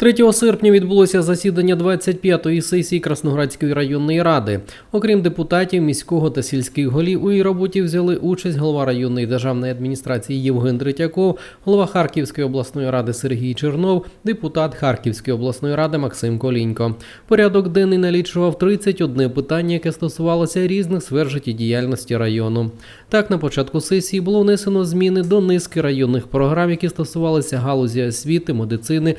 3 серпня відбулося засідання 25-ї сесії Красноградської районної ради. Окрім депутатів, міського та сільських голів у її роботі взяли участь голова районної державної адміністрації Євген Третьяков, голова Харківської обласної ради Сергій Чернов, депутат Харківської обласної ради Максим Колінько. Порядок денний налічував 31 питання, яке стосувалося різних сфер життєдіяльності району. Так, на початку сесії було внесено зміни до низки районних програм, які стосувалися галузі освіти, медицини,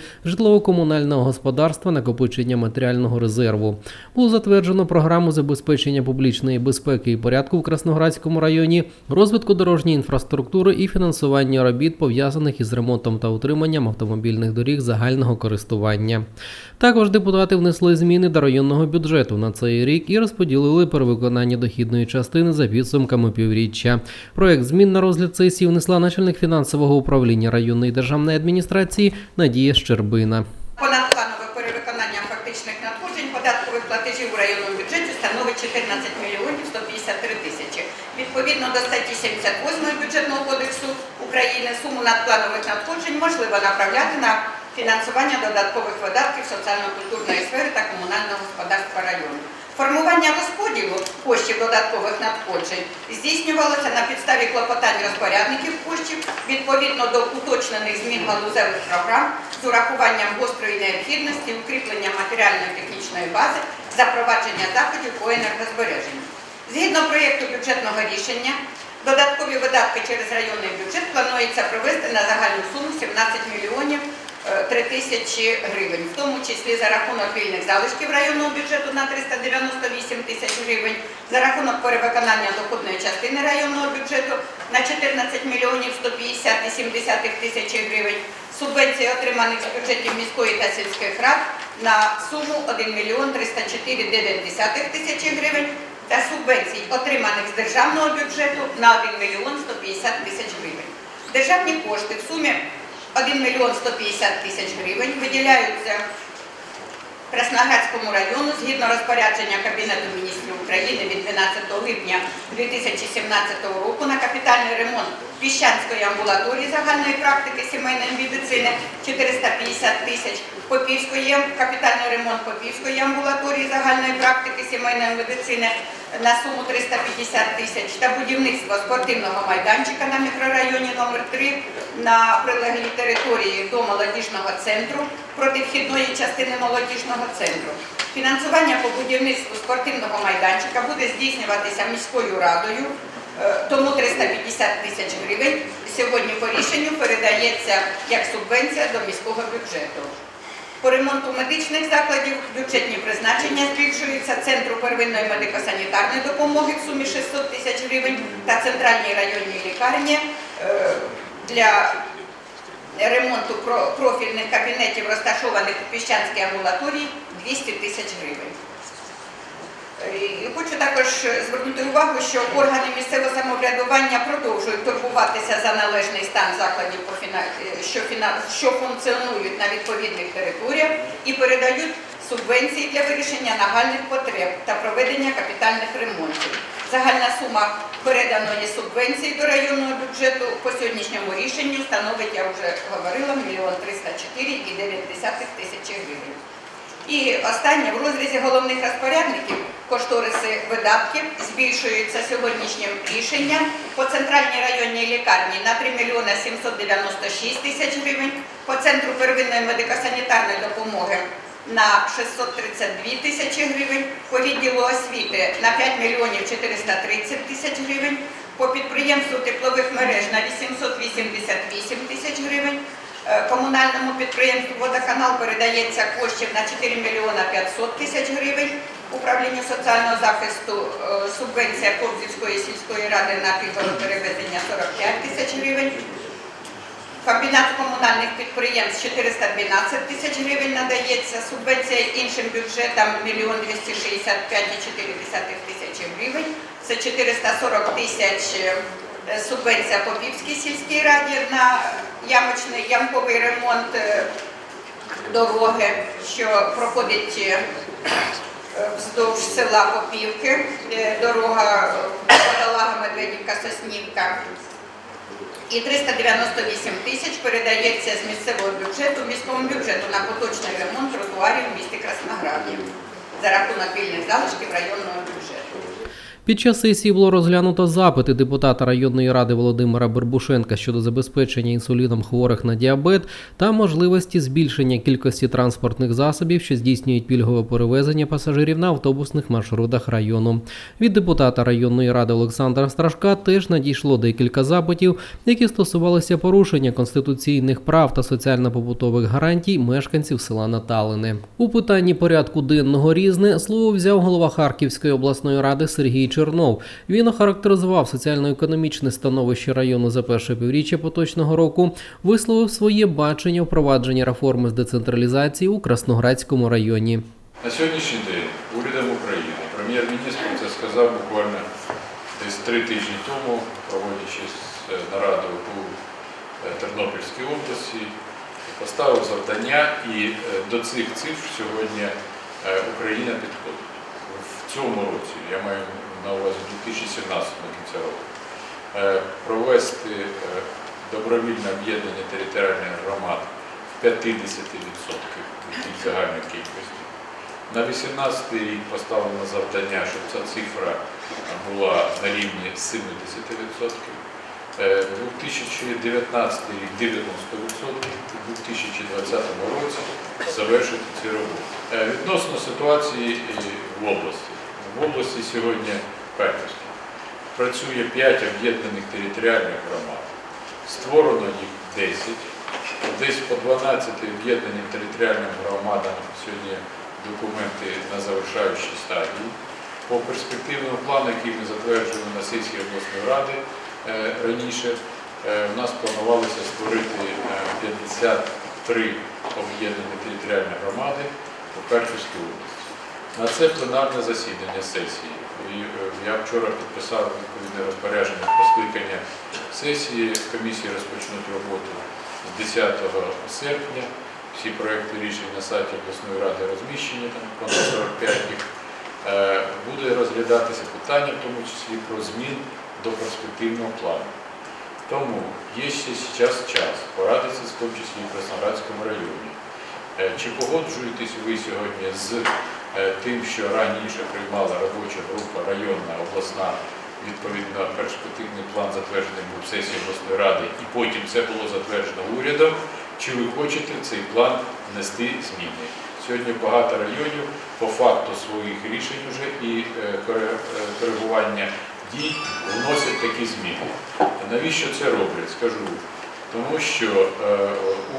житлово-комунального господарства, накопичення матеріального резерву. Було затверджено програму забезпечення публічної безпеки і порядку в Красноградському районі, розвитку дорожньої інфраструктури і фінансування робіт, пов'язаних із ремонтом та утриманням автомобільних доріг загального користування. Також депутати внесли зміни до районного бюджету на цей рік і розподілили перевиконання дохідної частини за підсумками півріччя. Проект змін на розгляд сесії внесла начальник фінансового управління районної державної адміністрації Надія Щербина. Понадпланове перевиконання фактичних надходжень податкових платежів у районному бюджеті становить 14 мільйонів 153 тисячі. Відповідно до статті 78 бюджетного кодексу України суму надпланових надходжень можливо направляти на фінансування додаткових видатків соціально-культурної сфери та комунального господарства району. Формування розподілу коштів додаткових надходжень здійснювалося на підставі клопотань розпорядників коштів відповідно до уточнених змін галузевих програм з урахуванням гострої необхідності, укріплення матеріально-технічної бази, запровадження заходів по енергозбереженню. Згідно проєкту бюджетного рішення, додаткові видатки через районний бюджет планується провести на загальну суму 17 мільйонів 3 тисячі гривень, в тому числі за рахунок вільних залишків районного бюджету на 398 тисяч гривень, за рахунок перевиконання доходної частини районного бюджету на 14 мільйонів 150,7 тисячі гривень, субвенції отриманих з бюджетів міської та сільських рад на суму 1 мільйон 304,9 тисячі гривень та субвенцій, отриманих з державного бюджету на 1 мільйон 150 тисяч гривень. Державні кошти в сумі 1 мільйон 150 тисяч гривень виділяються Красноградському району згідно розпорядження Кабінету міністрів України від 12 липня 2017 року на капітальний ремонт Піщанської амбулаторії загальної практики сімейної медицини 450 тисяч, Попівської капітальний ремонт Попівської амбулаторії загальної практики сімейної медицини на суму 350 тисяч та будівництво спортивного майданчика на мікрорайоні номер 3 на прилеглій території до молодіжного центру противхідної частини молодіжного центру. Фінансування по будівництву спортивного майданчика буде здійснюватися міською радою, тому 350 тисяч гривень сьогодні по рішенню передається як субвенція до міського бюджету. По ремонту медичних закладів бюджетні призначення збільшуються Центру первинної медико-санітарної допомоги в сумі 600 тисяч гривень та центральній районній лікарні е, для ремонту профільних кабінетів, розташованих у Піщанській амбулаторії 200 тисяч гривень. І Хочу також звернути увагу, що органи місцевого самоврядування продовжують турбуватися за належний стан закладів, е, що, функціонують на відповідних територіях і передають субвенції для вирішення нагальних потреб та проведення капітальних ремонтів. Загальна сума переданої субвенції до районного бюджету по сьогоднішньому рішенню становить, я вже говорила, 1 304,9 тисячі гривень. І останнє в розрізі головних розпорядників кошториси видатків збільшуються сьогоднішнім рішенням по центральній районній лікарні на 3 мільйони 796 тисяч гривень, по центру первинної медико-санітарної допомоги на 632 тисячі гривень, по відділу освіти на 5 мільйонів 430 тисяч гривень, по підприємству теплових мереж на 888 тисяч гривень, Комунальному підприємству «Водоканал» передається коштів на 4 мільйона 500 тисяч гривень. Управлінню соціального захисту е, субвенція Кобзівської сільської ради на пільгове перевезення 45 тисяч гривень. Комбінат комунальних підприємств 412 тисяч гривень надається. Субвенція іншим бюджетам 1 265,4 тисячі гривень. Це 440 тисяч е, субвенція Попівській сільській раді на ямочний ямковий ремонт е, дороги, що проходить е, вздовж села Попівки, е, дорога Водолага Медведівка Соснівка. і 398 тисяч передається з місцевого бюджету міському бюджету на поточний ремонт тротуарів в місті Краснограді за рахунок вільних залишків районного бюджету. Під час сесії було розглянуто запити депутата районної ради Володимира Бербушенка щодо забезпечення інсуліном хворих на діабет та можливості збільшення кількості транспортних засобів, що здійснюють пільгове перевезення пасажирів на автобусних маршрутах району. Від депутата районної ради Олександра Страшка теж надійшло декілька запитів, які стосувалися порушення конституційних прав та соціально-побутових гарантій мешканців села Наталини. У питанні порядку денного різне слово взяв голова Харківської обласної ради Сергій Чернов. Він охарактеризував соціально-економічне становище району за перше півріччя поточного року, висловив своє бачення впровадження реформи з децентралізації у Красноградському районі. На сьогоднішній день урядом України прем'єр-міністр це сказав буквально десь три тижні тому, проводячи е, нараду у е, Тернопільській області, поставив завдання і е, до цих цифр сьогодні Україна підходить. В цьому році, я маю на увазі 2017 на кінця року, е, провести е, добровільне об'єднання територіальних громад в 50% від загальної кількості. На 18 рік поставлено завдання, щоб ця цифра була на рівні 70%. Е, 2019 рік 90%, у 2020 році завершити ці роботи. Е, Відносно ситуації е, в області. В області сьогодні Харківській працює 5 об'єднаних територіальних громад. Створено їх 10. Десь по 12 об'єднаним територіальним громадам сьогодні документи на завершаючій стадії. По перспективному плану, який ми затверджували на сесії обласної ради е, раніше, е, у нас планувалося створити е, 53 об'єднані територіальні громади у Харківській області. На це пленарне засідання сесії. Е, я вчора підписав відповідне розпорядження про скликання сесії. Комісії розпочнуть роботу з 10 серпня. Всі проекти рішень на сайті обласної ради розміщені, там понад 45 їх. Е, Буде розглядатися питання, в тому числі про змін до перспективного плану. Тому є ще зараз час порадитися, в тому числі в Красноградському районі. Е, Чи погоджуєтесь ви сьогодні з тим, що раніше приймала робоча група районна, обласна, відповідно перспективний план затверджений був сесії обласної ради, і потім це було затверджено урядом. Чи ви хочете цей план внести зміни? Сьогодні багато районів по факту своїх рішень вже і е, е, коригування дій вносять такі зміни. Навіщо це роблять? Скажу. Тому що е,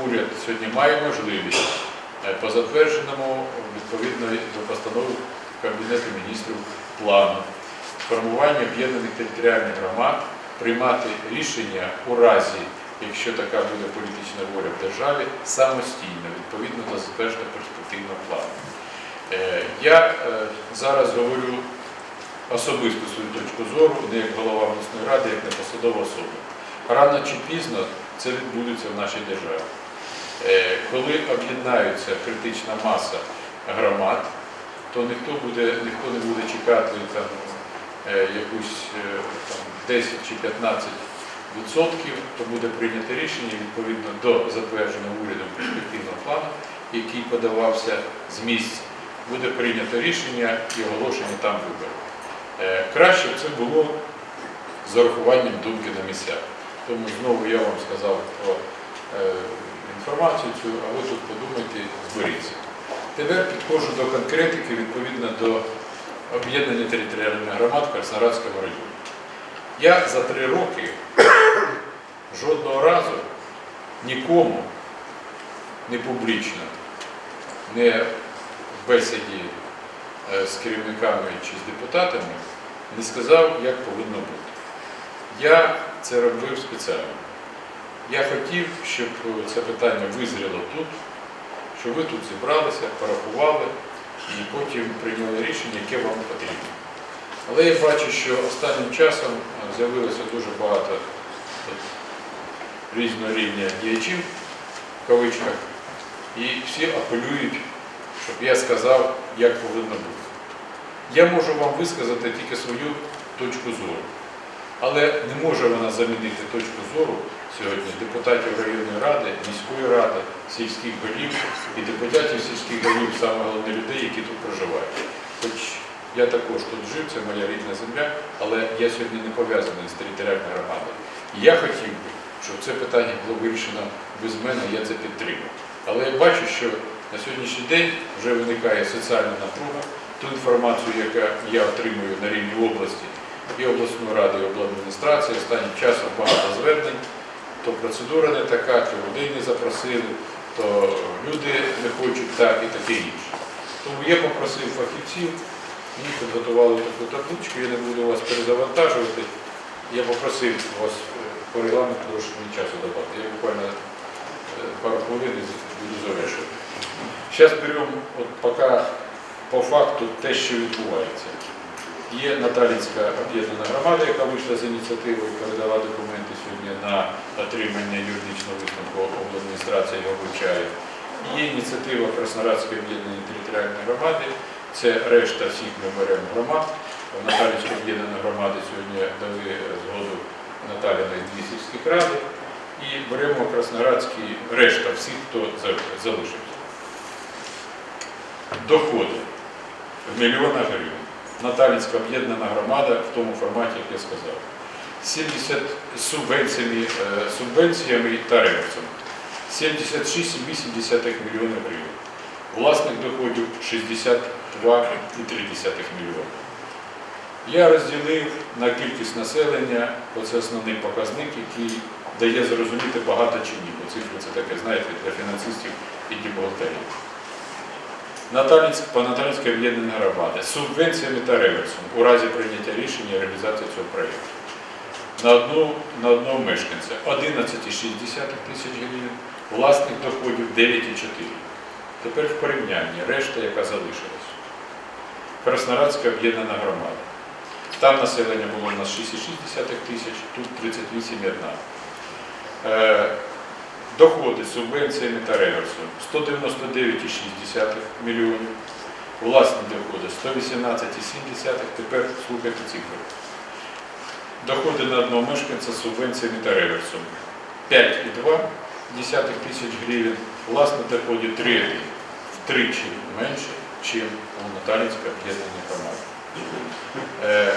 уряд сьогодні має можливість е, по затвердженому відповідно до постанови Кабінету міністрів плану формування об'єднаних територіальних громад приймати рішення у разі, якщо така буде політична воля в державі, самостійно, відповідно до затвердженого перспективного плану. Е, Я е, зараз говорю особисто свою точку зору, не як голова обласної ради, як непосадова особа. Рано чи пізно це відбудеться в нашій державі. Е, Коли об'єднаються критична маса громад, то ніхто, буде, ніхто не буде чекати там, е, якусь е, там, 10 чи 15 відсотків, то буде прийнято рішення відповідно до затвердженого урядом перспективного плану, який подавався з місць, буде прийнято рішення і оголошення там виборів. Краще б це було з урахуванням думки на місцях. Тому знову я вам сказав про інформацію цю, а ви тут подумайте, зберіться. Тепер підходжу до конкретики відповідно до об'єднання територіальних громад в районі. Я за три роки жодного разу нікому не публічно, не в бесіді е, з керівниками чи з депутатами не сказав, як повинно бути. Я це робив спеціально. Я хотів, щоб це питання визріло тут, щоб ви тут зібралися, порахували і потім прийняли рішення, яке вам потрібно. Але я бачу, що останнім часом е, з'явилося дуже багато різного рівня діячів в кавичках, і всі апелюють, щоб я сказав, як повинно бути. Я можу вам висказати тільки свою точку зору, але не може вона замінити точку зору сьогодні депутатів районної ради, міської ради, сільських голів і депутатів сільських голів, саме головне людей, які тут проживають. Хоч я також тут жив, це моя рідна земля, але я сьогодні не пов'язаний з територіальною громадою. І я хотів би, щоб це питання було вирішено без мене, я це підтримав. Але я бачу, що на сьогоднішній день вже виникає соціальна напруга. Ту інформацію, яку я отримую на рівні області, і обласної ради, і обладміністрації, останнім часом багато звернень, то процедура не така, то людей не запросили, то люди не хочуть так і таке інше. Тому я попросив фахівців, мені підготували таку табличку, я не буду вас перезавантажувати. Я попросив вас е, по регламенту трошки мені часу давати. Я буквально е, пару хвилин буду завершувати. Зараз беремо поки по факту те, що відбувається. Є Наталінська об'єднана громада, яка вийшла з ініціативою, передала документи сьогодні на отримання юридичного висновку обладміністрація його вивчає. Є ініціатива Краснорадської об'єднаної територіальної громади. Це решта всіх ми беремо громад. В Наталінській об'єднаної громади сьогодні дали згоду Наталіної дві сільських ради. І беремо Красноградський решта всіх, хто залишився. Доходи в мільйонах гривень. Наталінська об'єднана громада в тому форматі, як я сказав. 70 субвенціями, е, субвенціями та реверсом. 76,8 мільйона гривень. Власних доходів 62,3 мільйона. Я розділив на кількість населення, бо це основний показник, який дає зрозуміти багато чи ні, бо цифри це таке, знаєте, для фінансистів і для бухгалтерів. Наталінськ, по Наталінській об'єднана громада з субвенціями та реверсом у разі прийняття рішення реалізації цього проєкту. На, одну, на одного мешканця 11,6 тисяч гривень, власних доходів 9,4. Тепер в порівнянні решта, яка залишилась. Краснорадська об'єднана громада. Там населення було у нас 6,6 тисяч, тут 38,1. Доходи субвенціями та реверсом 199,6 мільйонів. Власні доходи 118,7. Тепер слухайте цифри. Доходи на одного мешканця субвенціями та реверсом 5,2 тисяч гривень. Власні доходи 3 втричі менше, ніж у Наталінській об'єднаній громаді. Е,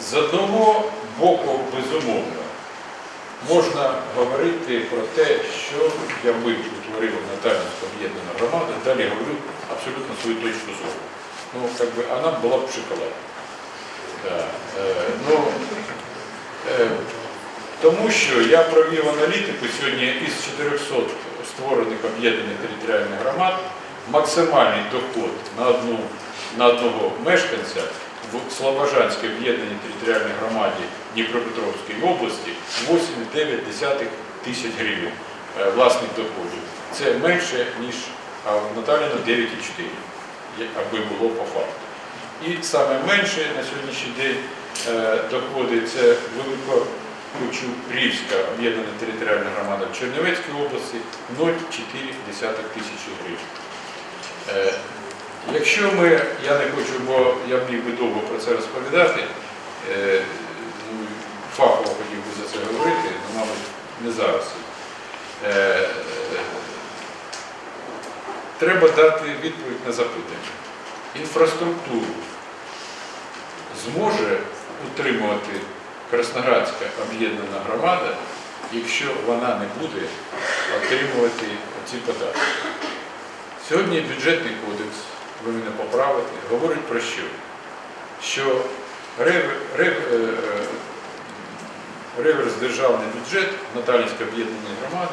З одного боку, безумовно, можна говорити про те, що я би утворив Наталінську об'єднану громаду, далі говорю абсолютно свою точку зору. Ну, как бы, она була б шоколад. Да. Е, ну, е, тому що я провів аналітику сьогодні із 400 створених об'єднаних територіальних громад, максимальний доход на, одну, на одного мешканця в Слобожанській об'єднаній територіальній громаді Дніпропетровської області 8,9 тисяч гривень е, власних доходів. Це менше, ніж в Наталіна 9,4, аби було по факту. І саме менше на сьогоднішній день е, доходи це Великокучурівська об'єднана територіальна громада в Чернівецькій області 0,4 тисячі гривень. Е, Якщо ми, я не хочу, бо я міг би довго про це розповідати, фахово хотів би за це говорити, але, мабуть, не зараз. Е, е, Треба дати відповідь на запитання. Інфраструктуру зможе утримувати Красноградська об'єднана громада, якщо вона не буде отримувати ці податки. Сьогодні бюджетний кодекс, ви мене поправите, говорить про що? Що рев- рев- е, реверс державний бюджет Наталінської об'єднаної громади,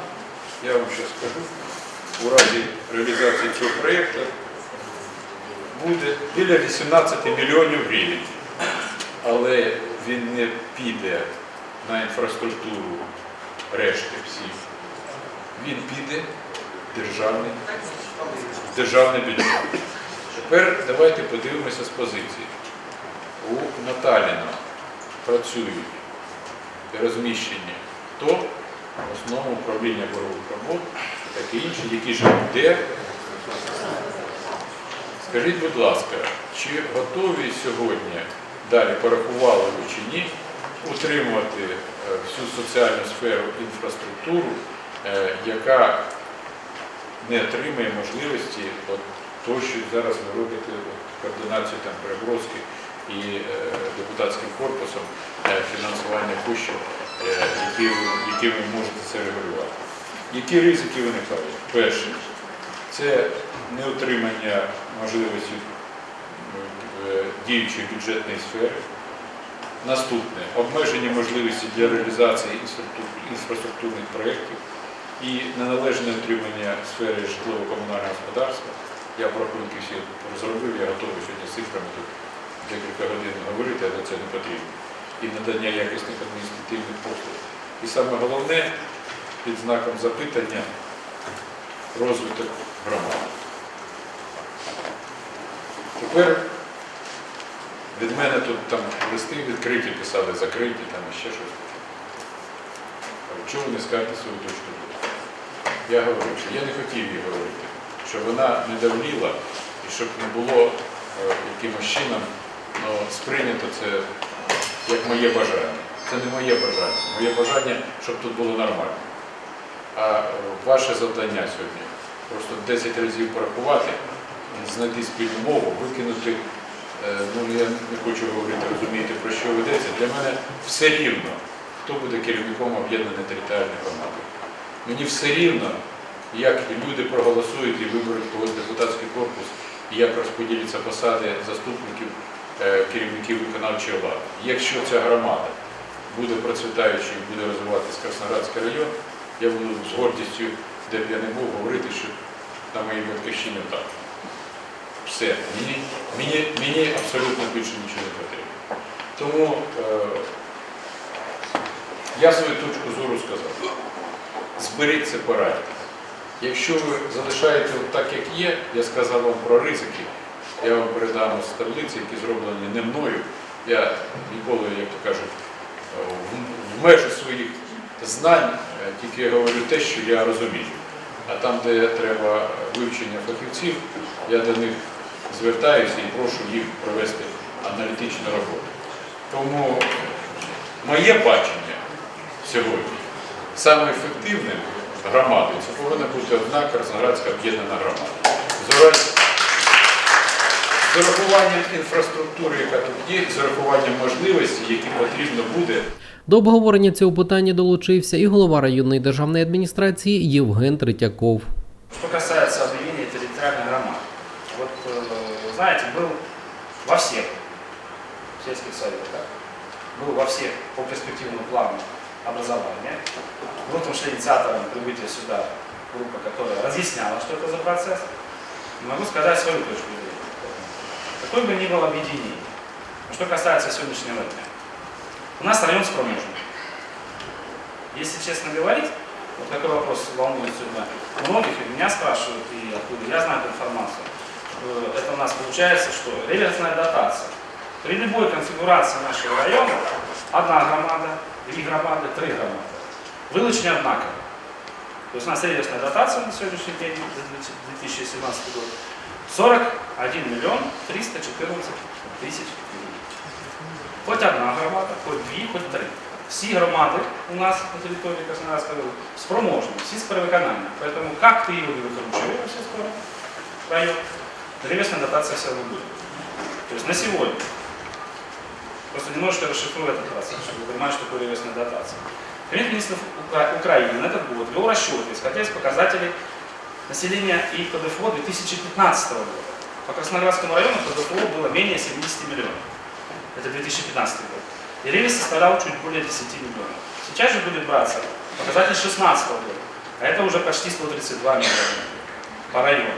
я вам зараз скажу, у разі реалізації цього проєкту буде біля 18 мільйонів гривень. Але він не піде на інфраструктуру решти всіх. Він піде державний, в державний бюджет. Тепер давайте подивимося з позиції. У Наталіна працюють і розміщені хто? В управління борових робот, таке інше, які живуть де. Скажіть, будь ласка, чи готові сьогодні, далі порахували ви чи ні, утримувати е, всю соціальну сферу інфраструктуру, е, яка не отримає можливості от того, що зараз ви робите координацію там Перебровськи і е, депутатським корпусом е, фінансування коштів, е, які, які ви можете це регулювати. Які ризики виникають? Перше, це неотримання можливості діючої бюджетної сфери. Наступне обмеження можливості для реалізації інфраструктурних проєктів і неналежне отримання сфери житлово-комунального господарства. Я про рахунки всі розробив, я готовий сьогодні з цифрами тут декілька годин говорити, але це не потрібно. І надання якісних адміністративних послуг. І саме головне, під знаком запитання, розвиток громади. Тепер від мене тут там листи відкриті писали, закриті, там ще щось. Чому не скажете свою точку? Я говорив, що я не хотів їй говорити, щоб вона не давліла і щоб не було е, якимось чином сприйнято це як моє бажання. Це не моє бажання. Моє бажання, щоб тут було нормально. А е, ваше завдання сьогодні просто 10 разів порахувати, знайти спільну мову, викинути. е, Ну, я не хочу говорити, розумієте, про що ведеться. Для мене все рівно, хто буде керівником об'єднаної територіальної громади. Мені все рівно, як люди проголосують і виберуть когось депутатський корпус, і як розподіляться посади заступників керівників виконавчої влади. Якщо ця громада буде процвітаючою і буде розвиватися Красноградський район, я буду з гордістю, де б я не був, говорити, що на моїй батьківщині так. Все, мені, мені, мені абсолютно більше нічого не потрібно. Тому е, я свою точку зору сказав. Зберіться, порадьтесь. Якщо ви залишаєте так, як є, я сказав вам про ризики, я вам передам з таблиці, які зроблені не мною. Я ніколи, як то кажуть, в- межі своїх знань е, тільки говорю те, що я розумію. А там, де треба вивчення фахівців, я до них звертаюся і прошу їх провести аналітичну роботу. Тому моє бачення сьогодні саме ефективним громадою це повинна бути одна Красноградська об'єднана громада З ура- З урахуванням інфраструктури, яка тут є, з урахуванням можливостей, які потрібно буде До обговорення цього питання долучився і голова районної державної адміністрації Євген Третьяков. Что касается объявления территориальной громады. Вот, э, знаете, был во всех сельских советах, был во всех по перспективному плану образования. В этом шли инициатором прибытия сюда группа, которая разъясняла, что это за процесс. И могу сказать свою точку зрения. Какой бы ни было объединение. Что касается сегодняшнего дня. У нас район спромежный. Если честно говорить, вот такой вопрос волнует сегодня многих, и меня спрашивают, и откуда я знаю эту информацию. Э, Это у нас получается, что реверсная дотация. При любой конфигурации нашего района одна громада, две громады, три громады. Вылучение однаково. То есть у нас реверсная дотация на сегодняшний день, за 2017 год, 41 миллион 314 тысяч гривен. Хоть одна громада, хоть дві, хоть три. Всі громади у нас на території Краснодарського району спроможні, всі з перевиконанням. Поэтому как ты его выкручиваешь все скоро, район, древесная дотация все равно будет. То есть на сегодня, просто немножко расшифрую этот процесс, чтобы вы понимали, что такое древесная дотация. Кабинет министров Укра- Украины на этот год вел расчеты, исходя из показателей населения и ПДФО 2015 года. По Краснодарскому району ПДФО было менее 70 миллионов. Это 2015 год. И ревес составлял чуть более 10 миллионов. Сейчас же будет браться показатель 2016 года. А это уже почти 132 миллиона по району.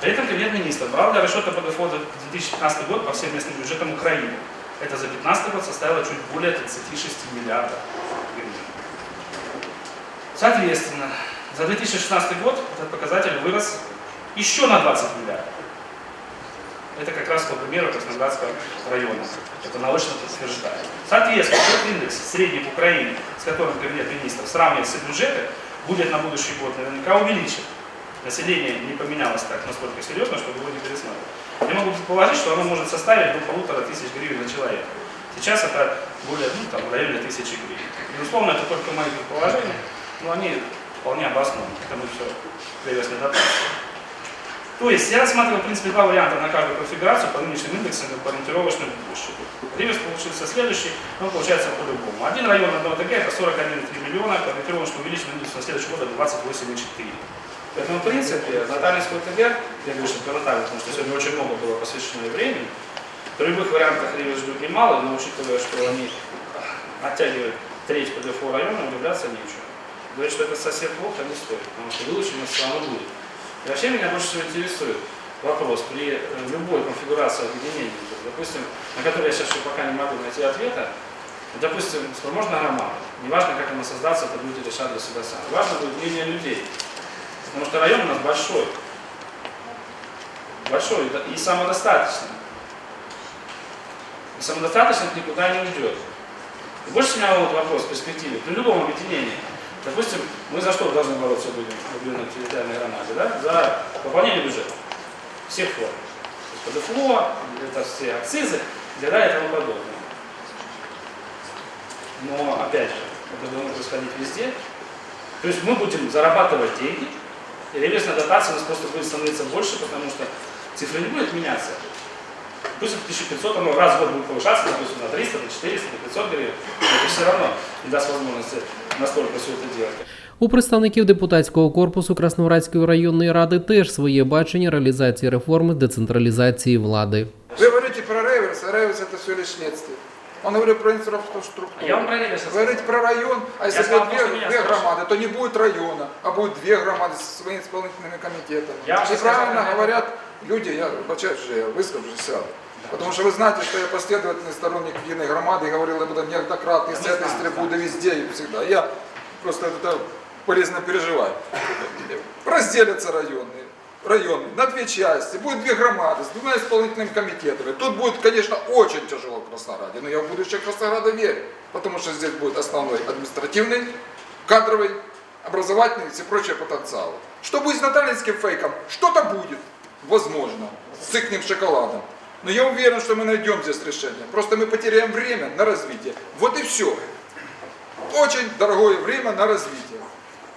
При этом Кабинет министров брал для расчета ПДФО за 2015 год по всем местным бюджетам Украины. Это за 2015 год составило чуть более 36 миллиардов гривен. Соответственно, за 2016 год этот показатель вырос еще на 20 миллиардов. Это как раз по примеру Краснодарского района. Это научно подтверждает. Соответственно, тот индекс средний в Украине, с которым Кабинет министров сравнивает все бюджеты, будет на будущий год наверняка увеличен. Население не поменялось так настолько серьезно, чтобы его не пересматривать. Я могу предположить, что оно может составить до полутора тысяч гривен на человека. Сейчас это более, ну, там, в районе тысячи гривен. Безусловно, это только мои предположения, но они вполне обоснованы, потому что прелестная дотация. То есть я рассматривал, в принципе, два варианта на каждую конфигурацию по нынешним индексам и по ориентировочному будущему. Реверс получился следующий, но получается по-любому. Один район на 1 ТГ это 41,3 миллиона, по ориентировочному увеличенному индексу на следующий год это 28,4. Поэтому, в принципе, на Таллинскую ТГ, я говорю, что про потому что сегодня очень много было посвящено времени, при любых вариантах реверс ждут немало, но учитывая, что они оттягивают треть по ДФО района, удивляться нечего. Говорить, что это сосед плохо, не стоит, потому что вылученность все равно будет. И вообще меня больше всего интересует вопрос при э, любой конфигурации объединения, допустим, на который я сейчас еще пока не могу найти ответа, допустим, спроможная громада, неважно, как она создаться, это люди решать для себя сами. Важно будет мнение людей, потому что район у нас большой, большой и самодостаточный. И самодостаточность никуда не уйдет. И больше меня волнует вопрос в перспективе. При любом объединении, допустим, мы за что должны бороться будем в территориальной громаде? Да? За пополнение бюджета всех форм. ПДФО, это все акцизы далее и тому подобное. Но, опять же, это должно происходить везде. То есть мы будем зарабатывать деньги, и реверсная дотация у нас просто будет становиться больше, потому что цифра не будет меняться. Это 1500, оно раз в год будет повышаться, допустим, на 300, на 400, на 500 гривен, это все равно не даст возможности настолько все это делать. У представників депутатського корпусу Красноградської районної ради теж своє бачення реалізації реформи децентралізації влади. Вы говорите про реверс, а реверс это все лишь следствие. Он говорит про инфраструктуру. Я вам про реверс Вы говорите про район, а если Я сказал, будет что две, меня две спрашивают. громады, то не будет района, а будет две громады со своими исполнительными комитетами. Я уже И правильно сказал, говорят люди, я вибачаюсь, что я выскажусь, Потому что вы знаете, что я последовательный сторонник единой громады, говорил об этом неоднократно, и с этой трибуны везде и всегда. Я просто это полезно переживаю. Разделятся районы, районы на две части, будет две громады с двумя исполнительными комитетами. Тут будет, конечно, очень тяжело в Краснораде, но я в будущее Краснорада верю, потому что здесь будет основной административный, кадровый, образовательный и все прочие потенциалы. Что будет с натальинским фейком? Что-то будет, возможно, с ихним шоколадом. Но я уверен, что мы найдем здесь решение. Просто мы потеряем время на развитие. Вот и все. Очень дорогое время на развитие.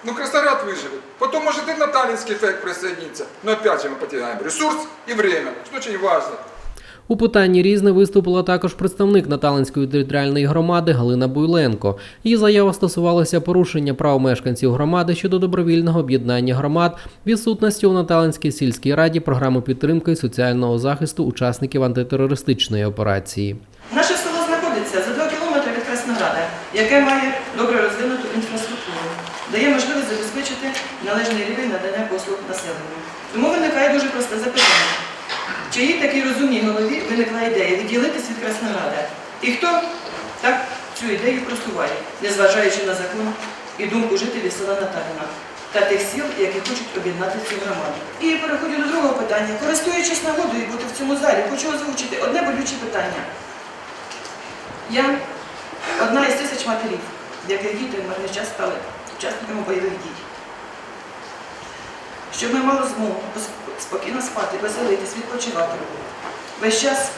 Ну, Краснорад выживет. Потом, может, и Наталинский фейк присоединится. Но опять же мы потеряем ресурс и время, что очень важно. У питанні різне виступила також представник Наталинської територіальної громади Галина Буйленко. Її заява стосувалася порушення прав мешканців громади щодо добровільного об'єднання громад, відсутності у Наталинській сільській раді програми підтримки і соціального захисту учасників антитерористичної операції. Наше село знаходиться за 2 кілометри від Краснограда, яке має добре розвинуту інфраструктуру, дає можливість забезпечити належний рівень надання послуг населенню. Тому виникає дуже просте запитання. В чиїй такій розумній голові виникла ідея відділитись від Краснограда? І хто так цю ідею просуває, незважаючи на закон і думку жителів села Наталіна та тих сіл, які хочуть об'єднати цю громаду. І переходжу до другого питання. Користуючись нагодою бути в цьому залі, хочу озвучити одне болюче питання. Я одна із тисяч матерів, яких діти в мирний час стали учасниками бойових дій. Щоб ми мали змогу спокійно спати, веселитись, відпочивати. Весь час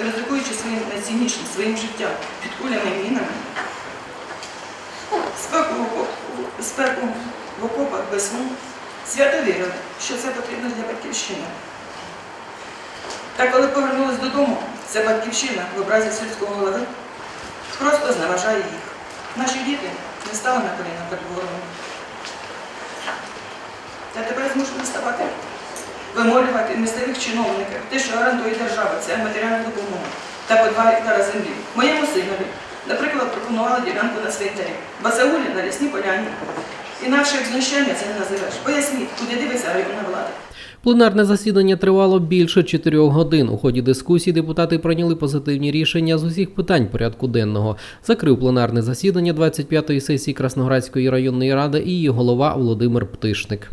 ризикуючи своїм найціннішим, своїм життям під кулями і мінами, спеку, в окопах без сну, свято вірили, що це потрібно для батьківщини. Та коли повернулись додому, ця батьківщина в образі сільського голови просто зневажає їх. Наші діти не стали на коліна перед ворогом. Та тепер змушені ставати, вимолювати місцевих чиновників, те, що гарантує держава, це матеріальна допомога та по два гектара землі. Моєму синові, наприклад, пропонували ділянку на цвинтарі, Басаулі на лісній поляні. Інакше як знущання це не називеш. Поясніть, куди дивиться районна влада. Пленарне засідання тривало більше чотирьох годин. У ході дискусії депутати прийняли позитивні рішення з усіх питань порядку денного. Закрив пленарне засідання 25-ї сесії Красноградської районної ради і її голова Володимир Птишник.